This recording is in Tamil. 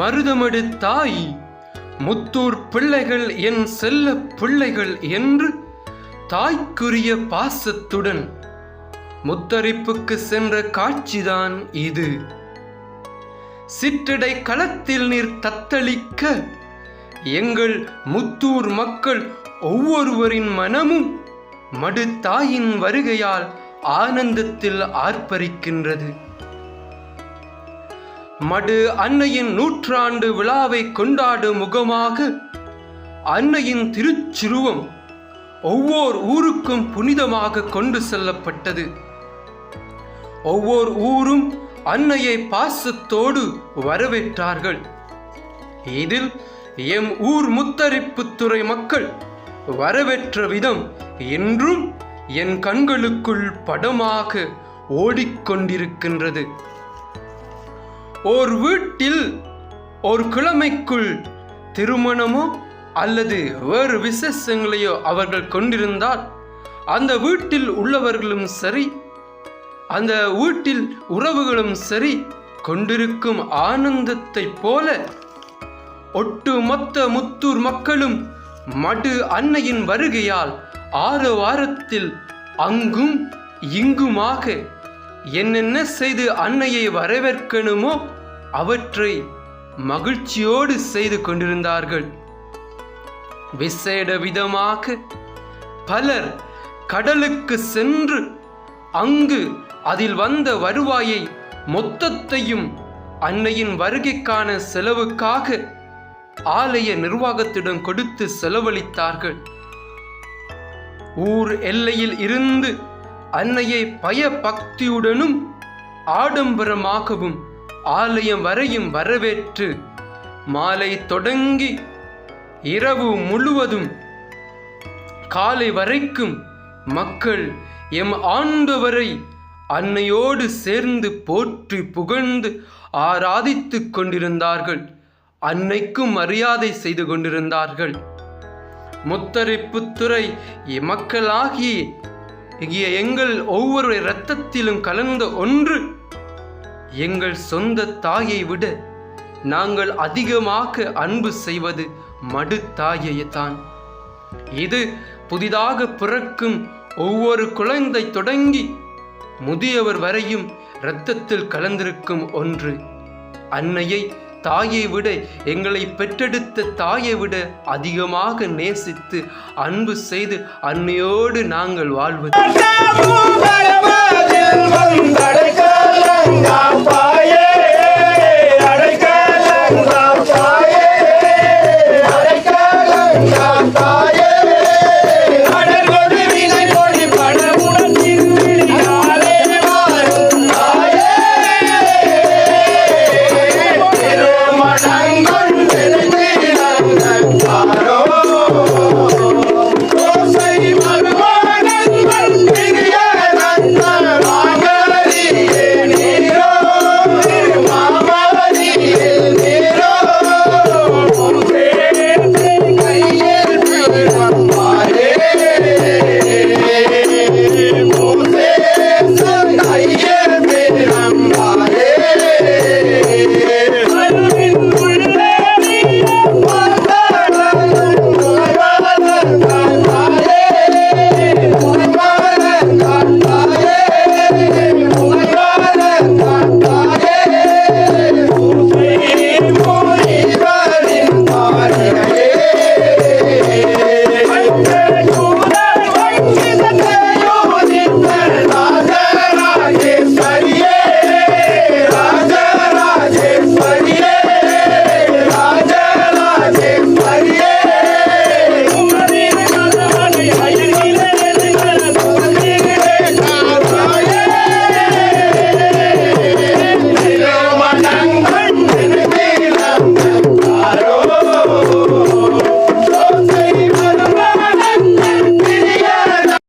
மருதமடு தாய் முத்தூர் பிள்ளைகள் என் செல்ல பிள்ளைகள் என்று தாய்க்குரிய பாசத்துடன் முத்தரிப்புக்கு சென்ற காட்சிதான் இது. சிற்றடை களத்தில் நீர் தத்தளிக்க எங்கள் முத்தூர் மக்கள் ஒவ்வொருவரின் மனமும் மடு தாயின் வருகையால் ஆனந்தத்தில் ஆர்ப்பரிக்கின்றது. மடு அன்னையின் நூற்றாண்டு விழாவை கொண்டாடும் முகமாக அன்னையின் திருச்சிருவம் ஒவ்வொரு ஊருக்கும் புனிதமாக கொண்டு செல்லப்பட்டது. ஒவ்வொரு ஊரும் அன்னையை பாசத்தோடு வரவேற்றார்கள். இதில் எம் ஊர் முத்தரிப்புத்துறை மக்கள் வரவேற்ற விதம் என்றும் என் கண்களுக்குள் படமாக ஓடிக்கொண்டிருக்கின்றது. ஓர் வீட்டில் ஒரு கிழமைக்குள் திருமணமோ அல்லது வேறு விசேஷங்களையோ அவர்கள் கொண்டிருந்தால் அந்த வீட்டில் உள்ளவர்களும் சரி அந்த வீட்டில் உறவுகளும் சரி கொண்டிருக்கும் ஆனந்தத்தைப் போல ஒட்டுமொத்த முத்தூர் மக்களும் மடு அன்னையின் வருகையால் ஆறு வாரத்தில் அங்கும் இங்குமாக என்னென்ன செய்து அன்னையை வரவேற்கணுமோ அவற்றை மகிழ்ச்சியோடு செய்து கொண்டிருந்தார்கள். விசேட விதமாக பலர் கடலுக்கு சென்று அங்கு அதில் வந்த வருவாயை மொத்தத்தையும் அன்னையின் வருகைக்கான செலவுக்காக ஆலய நிர்வாகத்திடம் கொடுத்து செலவழித்தார்கள். ஊர் எல்லையில் இருந்து அன்னையை பய பக்தியுடனும் ஆடம்பரமாகவும் ஆலயம் வரையும் வரவேற்று மாலை தொடங்கி இரவு முழுவதும் காலை வரைக்கும் மக்கள் எம் ஆண்டவரை அன்னையோடு சேர்ந்து போற்றி புகழ்ந்து ஆராதித்து கொண்டிருந்தார்கள். அன்னைக்கும் மரியாதை செய்து கொண்டிருந்தார்கள். முத்தரிப்புத்துறை மக்களாகி இங்கே எங்கள் ஒவ்வொரு இரத்தத்திலும் கலந்த ஒன்று. எங்கள் சொந்த தாயை விட நாங்கள் அதிகமாக அன்பு செய்வது மடு தாயைத்தான். இது புதிதாக பிறக்கும் ஒவ்வொரு குழந்தை தொடங்கி முதியவர் வரையும் இரத்தத்தில் கலந்திருக்கும் ஒன்று. அன்னையை தாயை விட எங்களை பெற்றெடுத்த தாயை விட அதிகமாக நேசித்து அன்பு செய்து அன்னையோடு நாங்கள் வாழ்வது.